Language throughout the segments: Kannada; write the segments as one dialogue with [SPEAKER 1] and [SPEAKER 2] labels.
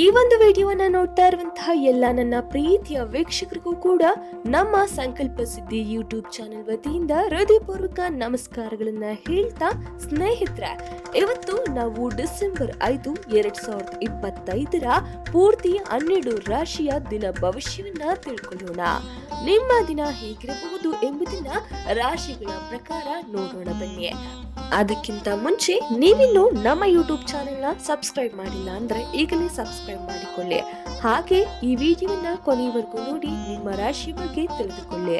[SPEAKER 1] ಈ ಒಂದು ವಿಡಿಯೋವನ್ನು ನೋಡ್ತಾ ಇರುವಂತಹ ಎಲ್ಲ ನನ್ನ ಪ್ರೀತಿಯ ವೀಕ್ಷಕರಿಗೂ ಕೂಡ ನಮ್ಮ ಸಂಕಲ್ಪ ಸಿದ್ಧಿ ಯೂಟ್ಯೂಬ್ ಚಾನೆಲ್ ವತಿಯಿಂದ ಹೃದಯಪೂರ್ವಕ ನಮಸ್ಕಾರಗಳನ್ನ ಹೇಳ್ತಾ ಸ್ನೇಹಿತರೆ, ಇವತ್ತು ನಾವು ಡಿಸೆಂಬರ್ ಐದು ಎರಡ್ ಸಾವಿರದ ಇಪ್ಪತ್ತೈದರ ಪೂರ್ತಿ ಹನ್ನೆರಡು ರಾಶಿಯ ದಿನ ಭವಿಷ್ಯವನ್ನ ತಿಳ್ಕೊಳ್ಳೋಣ. ನಿಮ್ಮ ದಿನ ಹೇಗಿರಬಹುದು ಎಂಬುದನ್ನ ರಾಶಿಗಳ ಪ್ರಕಾರ ನೋಡೋಣ ಬನ್ನಿ. ಅದಕ್ಕಿಂತ ಮುಂಚೆ ನೀವಿನ್ನು ನಮ್ಮ ಯೂಟ್ಯೂಬ್ ಚಾನೆಲ್ನ ಸಬ್ಸ್ಕ್ರೈಬ್ ಮಾಡಿಲ್ಲ ಅಂದ್ರೆ ಈಗಲೇ ಸಬ್ಸ್ಕ್ರೈಬ್ ಮಾಡಿಕೊಳ್ಳಿ. ಹಾಗೆ ಈ ವಿಡಿಯೋನ ಕೊನೆಯವರೆಗೂ ನೋಡಿ, ನಿಮ್ಮ ರಾಶಿ ಬಗ್ಗೆ ತಿಳಿದುಕೊಳ್ಳಿ.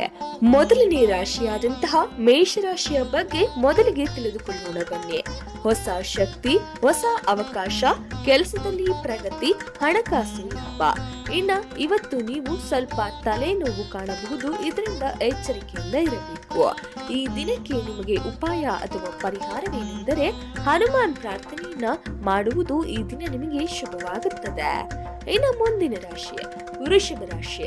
[SPEAKER 1] ಮೊದಲನೇ ರಾಶಿಯಾದಂತಹ ಮೇಷರಾಶಿಯ ಬಗ್ಗೆ ಮೊದಲಿಗೆ ತಿಳಿದುಕೊಳ್ಳೋಣ ಬನ್ನಿ. ಹೊಸ ಶಕ್ತಿ, ಹೊಸ ಅವಕಾಶ, ಕೆಲಸದಲ್ಲಿ ಪ್ರಗತಿ ಹಣಕಾಸು ಲಾಭ. ಇನ್ನ ಇವತ್ತು ನೀವು ಸ್ವಲ್ಪ ತಲೆನೋವು ಕಾಣಬಹುದು, ಇದರಿಂದ ಎಚ್ಚರಿಕೆಯಿಂದ ಇರಬೇಕು. ಈ ದಿನಕ್ಕೆ ನಿಮಗೆ ಉಪಾಯ ಅಥವಾ ಪರಿಹಾರವೇನೆಂದರೆ ಹನುಮಾನ್ ಪ್ರಾರ್ಥನೆಯನ್ನ ಮಾಡುವುದು ಈ ದಿನ ನಿಮಗೆ ಶುಭವಾಗುತ್ತದೆ. ಇನ್ನು ಮುಂದಿನ ರಾಶಿ. ವೃಷಭ ರಾಶಿ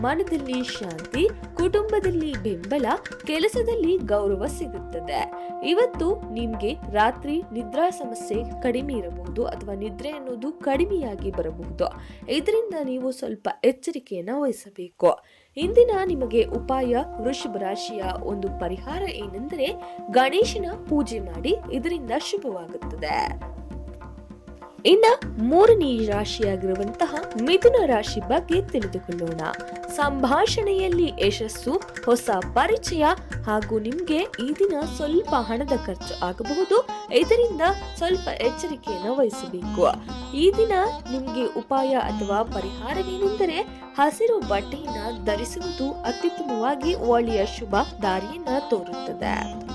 [SPEAKER 1] ಮನದಲ್ಲಿ ಶಾಂತಿ, ಕುಟುಂಬದಲ್ಲಿ ಬೆಂಬಲ, ಕೆಲಸದಲ್ಲಿ ಗೌರವ ಸಿಗುತ್ತದೆ. ಇವತ್ತು ನಿಮಗೆ ರಾತ್ರಿ ನಿದ್ರಾ ಸಮಸ್ಯೆ ಕಡಿಮೆ ಇರಬಹುದು ಅಥವಾ ನಿದ್ರೆ ಅನ್ನೋದು ಕಡಿಮೆಯಾಗಿ ಬರಬಹುದು. ಇದರಿಂದ ನೀವು ಸ್ವಲ್ಪ ಎಚ್ಚರಿಕೆಯನ್ನು ವಹಿಸಬೇಕು. ಇಂದಿನ ನಿಮಗೆ ಉಪಾಯ ವೃಷಭ ರಾಶಿಯ ಒಂದು ಪರಿಹಾರ ಏನೆಂದರೆ ಗಣೇಶನ ಪೂಜೆ ಮಾಡಿ ಇದರಿಂದ ಶುಭವಾಗುತ್ತದೆ. ಇನ್ನ ಮೂರನೇ ರಾಶಿಯಾಗಿರುವಂತಹ ಮಿಥುನ ರಾಶಿ ಬಗ್ಗೆ ತಿಳಿದುಕೊಳ್ಳೋಣ. ಸಂಭಾಷಣೆಯಲ್ಲಿ ಯಶಸ್ಸು, ಹೊಸ ಪರಿಚಯ ಹಾಗೂ ನಿಮ್ಗೆ ಈ ದಿನ ಸ್ವಲ್ಪ ಹಣದ ಖರ್ಚು ಆಗಬಹುದು. ಇದರಿಂದ ಸ್ವಲ್ಪ ಎಚ್ಚರಿಕೆಯನ್ನು ವಹಿಸಬೇಕು. ಈ ದಿನ ನಿಮ್ಗೆ ಉಪಾಯ ಅಥವಾ ಪರಿಹಾರವೇನೆಂದರೆ ಹಸಿರು ಬಟ್ಟೆಯನ್ನ ಧರಿಸುವುದು ಅತ್ಯುತ್ತಮವಾಗಿ ಒಳ್ಳೆಯ ಶುಭ ದಾರಿಯನ್ನ ತೋರುತ್ತದೆ.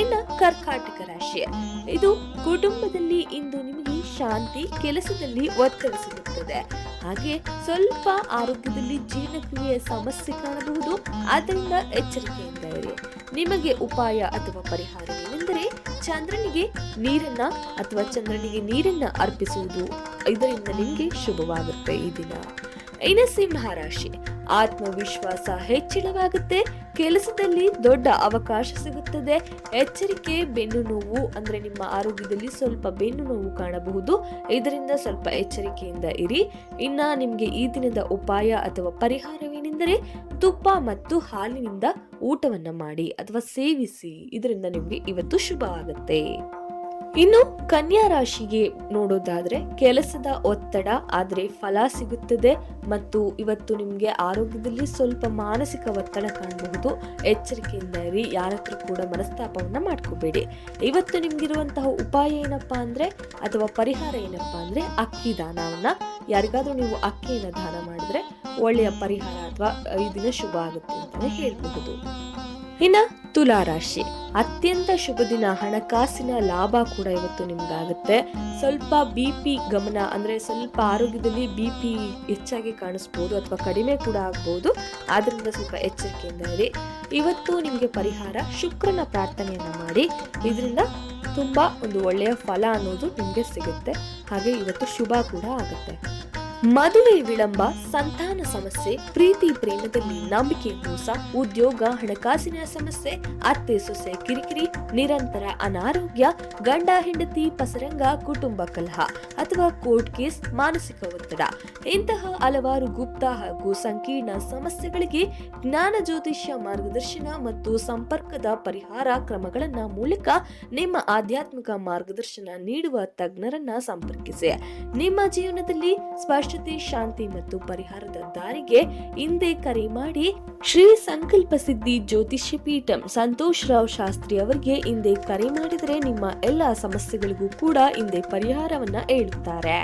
[SPEAKER 1] ಇನ್ನು ಕರ್ಕಾಟಕ ರಾಶಿ. ಇದು ಕುಟುಂಬದಲ್ಲಿ ಇಂದು ಶಾಂತಿ ಕೆಲಸದಲ್ಲಿ ಒತ್ತಡ ಸಿಗುತ್ತದೆ ಹಾಗೆ ಸ್ವಲ್ಪ ಆರೋಗ್ಯದಲ್ಲಿ ಜೀರ್ಣಕ್ರಿಯೆಯ ಸಮಸ್ಯೆ ಕಾಣಬಹುದು. ಆದ್ದರಿಂದ ಎಚ್ಚರಿಕೆಯಿಂದ ಇರಿ. ನಿಮಗೆ ಉಪಾಯ ಅಥವಾ ಪರಿಹಾರ ಪರಿಹಾರವೇನೆಂದರೆ ಚಂದ್ರನಿಗೆ ನೀರನ್ನ ಅಥವಾ ಚಂದ್ರನಿಗೆ ನೀರನ್ನ ಅರ್ಪಿಸುವುದು. ಇದರಿಂದ ನಿಮಗೆ ಶುಭವಾಗುತ್ತೆ ಈ ದಿನ. ಇನ್ನು ಸಿಂಹ ರಾಶಿ ಆತ್ಮವಿಶ್ವಾಸ ಹೆಚ್ಚಳವಾಗುತ್ತೆ. ಕೆಲಸದಲ್ಲಿ ದೊಡ್ಡ ಅವಕಾಶ ಸಿಗುತ್ತದೆ. ಎಚ್ಚರಿಕೆ, ಬೆನ್ನು ನೋವು, ಅಂದ್ರೆ ನಿಮ್ಮ ಆರೋಗ್ಯದಲ್ಲಿ ಸ್ವಲ್ಪ ಬೆನ್ನು ನೋವು ಕಾಣಬಹುದು. ಇದರಿಂದ ಸ್ವಲ್ಪ ಎಚ್ಚರಿಕೆಯಿಂದ ಇರಿ. ಇನ್ನ ನಿಮಗೆ ಈ ದಿನದ ಉಪಾಯ ಅಥವಾ ಪರಿಹಾರವೇನೆಂದರೆ ತುಪ್ಪ ಮತ್ತು ಹಾಲಿನಿಂದ ಊಟವನ್ನು ಮಾಡಿ ಅಥವಾ ಸೇವಿಸಿ. ಇದರಿಂದ ನಿಮಗೆ ಇವತ್ತು ಶುಭ ಆಗುತ್ತೆ. ಇನ್ನು ಕನ್ಯಾ ರಾಶಿಗೆ ನೋಡೋದಾದ್ರೆ ಕೆಲಸದ ಒತ್ತಡ, ಆದ್ರೆ ಫಲ ಸಿಗುತ್ತದೆ ಮತ್ತು ಇವತ್ತು ನಿಮ್ಗೆ ಆರೋಗ್ಯದಲ್ಲಿ ಸ್ವಲ್ಪ ಮಾನಸಿಕ ಒತ್ತಡ ಕಾಣಬಹುದು. ಎಚ್ಚರಿಕೆಯಿಂದ ಇರಿ, ಯಾರತ್ರ ಕೂಡ ಮನಸ್ತಾಪವನ್ನ ಮಾಡ್ಕೋಬೇಡಿ. ಇವತ್ತು ನಿಮ್ಗಿರುವಂತಹ ಉಪಾಯ ಏನಪ್ಪಾ ಅಂದ್ರೆ, ಅಥವಾ ಪರಿಹಾರ ಏನಪ್ಪಾ ಅಂದ್ರೆ ಅಕ್ಕಿ ದಾನವನ್ನ. ಯಾರಿಗಾದ್ರೂ ನೀವು ಅಕ್ಕಿಯನ್ನ ದಾನ ಮಾಡಿದ್ರೆ ಒಳ್ಳೆಯ ಪರಿಹಾರ ಅಥವಾ ಈ ದಿನ ಶುಭ ಆಗುತ್ತೆ ಅಂತಾನೆ ಹೇಳ್ಬಹುದು. ಇನ್ನ ತುಲಾ ರಾಶಿ ಅತ್ಯಂತ ಶುಭ ದಿನ, ಹಣಕಾಸಿನ ಲಾಭ ಕೂಡ ಇವತ್ತು ನಿಮ್ಗಾಗುತ್ತೆ. ಸ್ವಲ್ಪ ಬಿ ಪಿ ಗಮನ ಅಂದ್ರೆ ಸ್ವಲ್ಪ ಆರೋಗ್ಯದಲ್ಲಿ ಬಿ ಪಿ ಹೆಚ್ಚಾಗಿ ಕಾಣಿಸ್ಬೋದು ಅಥವಾ ಕಡಿಮೆ ಕೂಡ ಆಗ್ಬೋದು. ಆದ್ರಿಂದ ಸ್ವಲ್ಪ ಎಚ್ಚರಿಕೆಯಿಂದ ಇರಿ. ಇವತ್ತು ನಿಮಗೆ ಪರಿಹಾರ ಶುಕ್ರನ ಪ್ರಾರ್ಥನೆಯನ್ನ ಮಾಡಿ. ಇದರಿಂದ ತುಂಬಾ ಒಂದು ಒಳ್ಳೆಯ ಫಲ ಅನ್ನೋದು ನಿಮಗೆ ಸಿಗುತ್ತೆ. ಹಾಗೆ ಇವತ್ತು ಶುಭ ಕೂಡ ಆಗುತ್ತೆ. ಮದುವೆ ವಿಳಂಬ, ಸಂತಾನ ಸಮಸ್ಯೆ, ಪ್ರೀತಿ ಪ್ರೇಮದಲ್ಲಿ ನಂಬಿಕೆ ಮೋಸ, ಉದ್ಯೋಗ, ಹಣಕಾಸಿನ ಸಮಸ್ಯೆ, ಅತ್ತೆ ಸೊಸೆ ಕಿರಿಕಿರಿ, ನಿರಂತರ ಅನಾರೋಗ್ಯ, ಗಂಡ, ಹೆಂಡತಿ, ಪಸರಂಗ, ಕುಟುಂಬ ಕಲಹ ಅಥವಾ ಕೋರ್ಟ್ ಕೇಸ್, ಮಾನಸಿಕ ಒತ್ತಡ. ಇಂತಹ ಹಲವಾರು ಗುಪ್ತ ಹಾಗೂ ಸಂಕೀರ್ಣ ಸಮಸ್ಯೆಗಳಿಗೆ ಜ್ಞಾನ ಜ್ಯೋತಿಷ್ಯ ಮಾರ್ಗದರ್ಶನ ಮತ್ತು ಸಂಪರ್ಕದ ಪರಿಹಾರ ಕ್ರಮಗಳನ್ನ ಮೂಲಕ ನಿಮ್ಮ ಆಧ್ಯಾತ್ಮಿಕ ಮಾರ್ಗದರ್ಶನ ನೀಡುವ ತಜ್ಞರನ್ನ ಸಂಪರ್ಕಿಸಿ. ನಿಮ್ಮ ಜೀವನದಲ್ಲಿ ಸ್ಪಷ್ಟತೆ ಶಾಂತಿ ಮತ್ತು ಪರಿಹಾರದ ದಾರಿಗೆ ಹಿಂದೆ ಕರೆ ಮಾಡಿ ಶ್ರೀ ಸಂಕಲ್ಪ ಸಿದ್ಧಿ ಜ್ಯೋತಿಷ್ಯ ಪೀಠಂ ಸಂತೋಷ್ ರಾವ್ ಶಾಸ್ತ್ರಿ ಅವರಿಗೆ ಹಿಂದೆ ಕರೆ ಮಾಡಿದರೆ ನಿಮ್ಮ ಎಲ್ಲ ಸಮಸ್ಯೆಗಳಿಗೂ ಕೂಡ ಹಿಂದೆ ಪರಿಹಾರವನ್ನ ಹೇಳುತ್ತಾರೆ.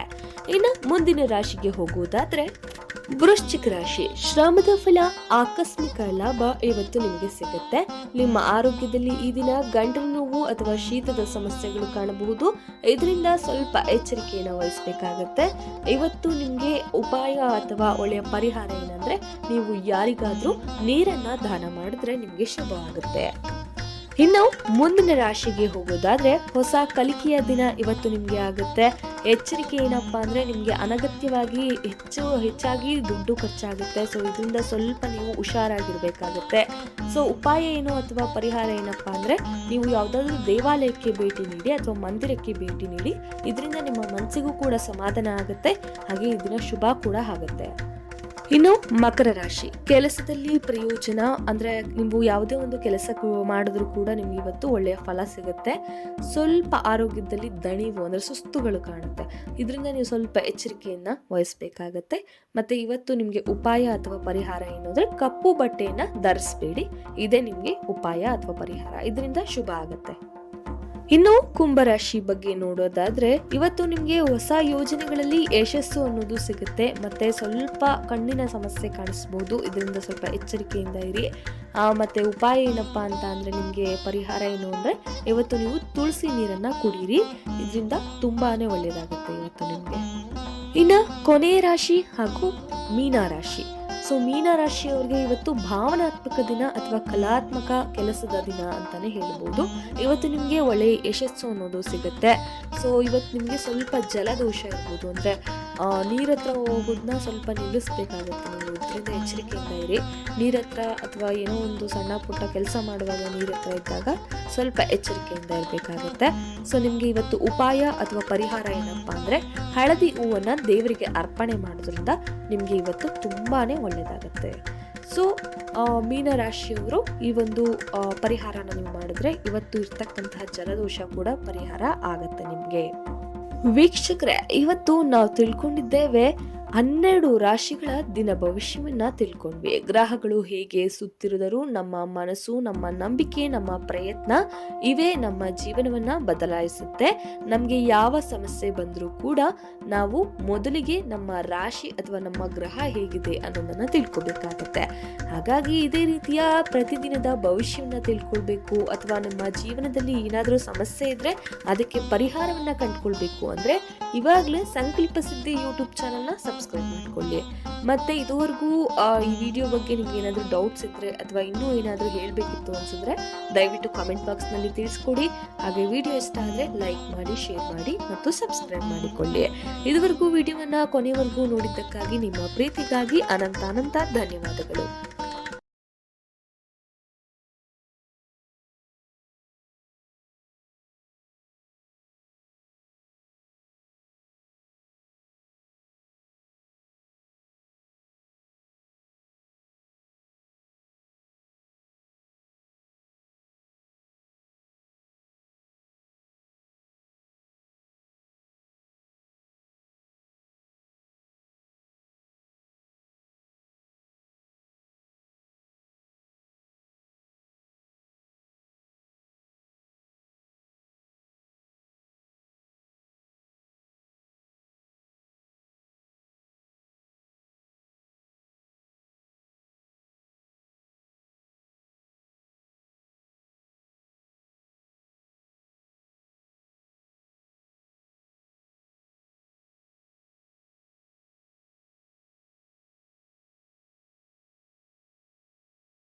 [SPEAKER 1] ಇನ್ನು ಮುಂದಿನ ರಾಶಿಗೆ ಹೋಗುವುದಾದ್ರೆ ವೃಶ್ಚಿಕ ರಾಶಿ. ಶ್ರಮದ ಫಲ, ಆಕಸ್ಮಿಕ ಲಾಭ ಇವತ್ತು ನಿಮಗೆ ಸಿಗುತ್ತೆ. ನಿಮ್ಮ ಆರೋಗ್ಯದಲ್ಲಿ ಈ ದಿನ ಗಂಟಲು ನೋವು ಅಥವಾ ಶೀತದ ಸಮಸ್ಯೆಗಳು ಕಾಣಬಹುದು. ಇದರಿಂದ ಸ್ವಲ್ಪ ಎಚ್ಚರಿಕೆಯನ್ನು ವಹಿಸಬೇಕಾಗತ್ತೆ. ಇವತ್ತು ನಿಮಗೆ ಉಪಾಯ ಅಥವಾ ಒಳ್ಳೆಯ ಪರಿಹಾರ ಏನಂದ್ರೆ, ನೀವು ಯಾರಿಗಾದ್ರೂ ನೀರನ್ನ ದಾನ ಮಾಡಿದ್ರೆ ನಿಮಗೆ ಶುಭವಾಗುತ್ತೆ. ಇನ್ನು ಮುಂದಿನ ರಾಶಿಗೆ ಹೋಗೋದಾದ್ರೆ ಹೊಸ ಕಲಿಕೆಯ ದಿನ ಇವತ್ತು ನಿಮ್ಗೆ ಆಗುತ್ತೆ. ಎಚ್ಚರಿಕೆ ಏನಪ್ಪಾ ಅಂದ್ರೆ ನಿಮ್ಗೆ ಅನಗತ್ಯವಾಗಿ ಹೆಚ್ಚು ಹೆಚ್ಚಾಗಿ ದುಡ್ಡು ಖರ್ಚಾಗುತ್ತೆ. ಸೊ ಇದರಿಂದ ಸ್ವಲ್ಪ ನೀವು ಹುಷಾರಾಗಿರ್ಬೇಕಾಗುತ್ತೆ. ಸೊ ಉಪಾಯ ಏನು ಅಥವಾ ಪರಿಹಾರ ಏನಪ್ಪಾ ಅಂದ್ರೆ ನೀವು ಯಾವುದಾದ್ರೂ ದೇವಾಲಯಕ್ಕೆ ಭೇಟಿ ನೀಡಿ ಅಥವಾ ಮಂದಿರಕ್ಕೆ ಭೇಟಿ ನೀಡಿ, ಇದರಿಂದ ನಿಮ್ಮ ಮನಸ್ಸಿಗೂ ಕೂಡ ಸಮಾಧಾನ ಆಗುತ್ತೆ. ಹಾಗೆ ಈ ದಿನ ಶುಭ ಕೂಡ ಆಗುತ್ತೆ. ಇನ್ನು ಮಕರ ರಾಶಿ. ಕೆಲಸದಲ್ಲಿ ಪ್ರಯೋಜನ ಅಂದ್ರೆ ನೀವು ಯಾವುದೇ ಒಂದು ಕೆಲಸ ಮಾಡಿದ್ರು ಕೂಡ ನಿಮ್ಗೆ ಇವತ್ತು ಒಳ್ಳೆಯ ಫಲ ಸಿಗುತ್ತೆ. ಸ್ವಲ್ಪ ಆರೋಗ್ಯದಲ್ಲಿ ದಣಿವು ಅಂದ್ರೆ ಸುಸ್ತುಗಳು ಕಾಣುತ್ತೆ. ಇದರಿಂದ ನೀವು ಸ್ವಲ್ಪ ಎಚ್ಚರಿಕೆಯನ್ನ ವಹಿಸ್ಬೇಕಾಗತ್ತೆ. ಮತ್ತೆ ಇವತ್ತು ನಿಮ್ಗೆ ಉಪಾಯ ಅಥವಾ ಪರಿಹಾರ ಏನು ಕಪ್ಪು ಬಟ್ಟೆಯನ್ನ ಧರಿಸ್ಬೇಡಿ. ಇದೇ ನಿಮ್ಗೆ ಉಪಾಯ ಅಥವಾ ಪರಿಹಾರ. ಇದರಿಂದ ಶುಭ ಆಗುತ್ತೆ. ಇನ್ನು ಕುಂಭರಾಶಿ ಬಗ್ಗೆ ನೋಡೋದಾದ್ರೆ ಇವತ್ತು ನಿಮ್ಗೆ ಹೊಸ ಯೋಜನೆಗಳಲ್ಲಿ ಯಶಸ್ಸು ಅನ್ನೋದು ಸಿಗುತ್ತೆ. ಮತ್ತೆ ಸ್ವಲ್ಪ ಕಣ್ಣಿನ ಸಮಸ್ಯೆ ಕಾಣಿಸ್ಬೋದು. ಇದರಿಂದ ಸ್ವಲ್ಪ ಎಚ್ಚರಿಕೆಯಿಂದ ಇರಿ. ಮತ್ತೆ ಉಪಾಯ ಏನಪ್ಪಾ ಅಂತ ಅಂದ್ರೆ ನಿಮ್ಗೆ ಪರಿಹಾರ ಏನು ಅಂದ್ರೆ ಇವತ್ತು ನೀವು ತುಳಸಿ ನೀರನ್ನ ಕುಡೀರಿ. ಇದರಿಂದ ತುಂಬಾನೇ ಒಳ್ಳೇದಾಗುತ್ತೆ ಇವತ್ತು ನಿಮ್ಗೆ. ಇನ್ನ ಕೊನೆಯ ರಾಶಿ ಹಾಗೂ ಮೀನ ರಾಶಿ. ಸೊ ಮೀನ ರಾಶಿಯವರಿಗೆ ಇವತ್ತು ಭಾವನಾತ್ಮಕ ದಿನ ಅಥವಾ ಕಲಾತ್ಮಕ ಕೆಲಸದ ದಿನ ಅಂತಾನೆ ಹೇಳ್ಬೋದು. ಇವತ್ತು ನಿಮಗೆ ಒಳ್ಳೆಯ ಯಶಸ್ಸು ಅನ್ನೋದು ಸಿಗುತ್ತೆ. ಸೊ ಇವತ್ತು ನಿಮಗೆ ಸ್ವಲ್ಪ ಜಲದೋಷ ಇರ್ಬೋದು ಅಂದರೆ ನೀರ ಹತ್ರ ಹೋಗೋದನ್ನ ಸ್ವಲ್ಪ ನಿಲ್ಲಿಸ್ಬೇಕಾಗುತ್ತೆ. ನೀವು ಇದರಿಂದ ಎಚ್ಚರಿಕೆಯಿಂದ ಇರಿ. ನೀರ ಹತ್ರ ಅಥವಾ ಏನೋ ಒಂದು ಸಣ್ಣ ಪುಟ್ಟ ಕೆಲಸ ಮಾಡುವಾಗ ನೀರ ಹತ್ರ ಇದ್ದಾಗ ಸ್ವಲ್ಪ ಎಚ್ಚರಿಕೆಯಿಂದ ಇರಬೇಕಾಗುತ್ತೆ. ಸೊ ನಿಮಗೆ ಇವತ್ತು ಉಪಾಯ ಅಥವಾ ಪರಿಹಾರ ಏನಪ್ಪ ಅಂದರೆ ಹಳದಿ ಹೂವನ್ನು ದೇವರಿಗೆ ಅರ್ಪಣೆ ಮಾಡೋದ್ರಿಂದ ನಿಮಗೆ ಇವತ್ತು ತುಂಬಾ ಒಳ್ಳೆಯದಾಗುತ್ತೆ ಸೊ ಮೀನ ರಾಶಿಯವರು ಈ ಒಂದು ಪರಿಹಾರನ ನೀವು ಮಾಡಿದ್ರೆ ಇವತ್ತು ಇರ್ತಕ್ಕಂತಹ ಜಲದೋಷ ಕೂಡ ಪರಿಹಾರ ಆಗುತ್ತೆ ನಿಮಗೆ. ವೀಕ್ಷಕರೇ ಇವತ್ತು ನಾವು ತಿಳ್ಕೊಂಡಿದ್ದೇವೆ ಹನ್ನೆರಡು ರಾಶಿಗಳ ದಿನ ಭವಿಷ್ಯವನ್ನ ತಿಳ್ಕೊಂಡ್ವಿ. ಗ್ರಹಗಳು ಹೇಗೆ ಸುತ್ತಿರುದರೂ ನಮ್ಮ ಮನಸ್ಸು, ನಮ್ಮ ನಂಬಿಕೆ, ನಮ್ಮ ಪ್ರಯತ್ನ ಇವೇ ನಮ್ಮ ಜೀವನವನ್ನ ಬದಲಾಯಿಸುತ್ತೆ. ನಮಗೆ ಯಾವ ಸಮಸ್ಯೆ ಬಂದರೂ ಕೂಡ ನಾವು ಮೊದಲಿಗೆ ನಮ್ಮ ರಾಶಿ ಅಥವಾ ನಮ್ಮ ಗ್ರಹ ಹೇಗಿದೆ ಅನ್ನೋದನ್ನ ತಿಳ್ಕೊಬೇಕಾಗತ್ತೆ. ಹಾಗಾಗಿ ಇದೇ ರೀತಿಯ ಪ್ರತಿದಿನದ ಭವಿಷ್ಯವನ್ನ ತಿಳ್ಕೊಳ್ಬೇಕು ಅಥವಾ ನಮ್ಮ ಜೀವನದಲ್ಲಿ ಏನಾದರೂ ಸಮಸ್ಯೆ ಇದ್ರೆ ಅದಕ್ಕೆ ಪರಿಹಾರವನ್ನ ಕಂಡುಕೊಳ್ಬೇಕು ಅಂದ್ರೆ ಇವಾಗಲೇ ಸಂಕಲ್ಪ ಸಿದ್ಧಿ ಯೂಟ್ಯೂಬ್ ಚಾನಲ್ನ ಸಬ್ಸ್ಕ್ರೈಬ್ ಮಾಡ್ಕೊಳ್ಳಿ. ಮತ್ತೆ ಇದುವರೆಗೂ ಈ ವಿಡಿಯೋ ಬಗ್ಗೆ ನಿಮ್ಗೆ ಏನಾದರೂ ಡೌಟ್ಸ್ ಇದ್ದರೆ ಅಥವಾ ಇನ್ನೂ ಏನಾದರೂ ಹೇಳಬೇಕಿತ್ತು ಅನ್ಸಿದ್ರೆ ದಯವಿಟ್ಟು ಕಾಮೆಂಟ್ ಬಾಕ್ಸ್ನಲ್ಲಿ ತಿಳಿಸ್ಕೊಡಿ. ಹಾಗೆ ವಿಡಿಯೋ ಇಷ್ಟ ಆದರೆ ಲೈಕ್ ಮಾಡಿ ಶೇರ್ ಮಾಡಿ ಮತ್ತು ಸಬ್ಸ್ಕ್ರೈಬ್ ಮಾಡಿಕೊಳ್ಳಿ. ಇದುವರೆಗೂ ವಿಡಿಯೋವನ್ನು ಕೊನೆವರೆಗೂ ನೋಡಿದ್ದಕ್ಕಾಗಿ ನಿಮ್ಮ ಪ್ರೀತಿಗಾಗಿ ಅನಂತ ಅನಂತ ಧನ್ಯವಾದಗಳು.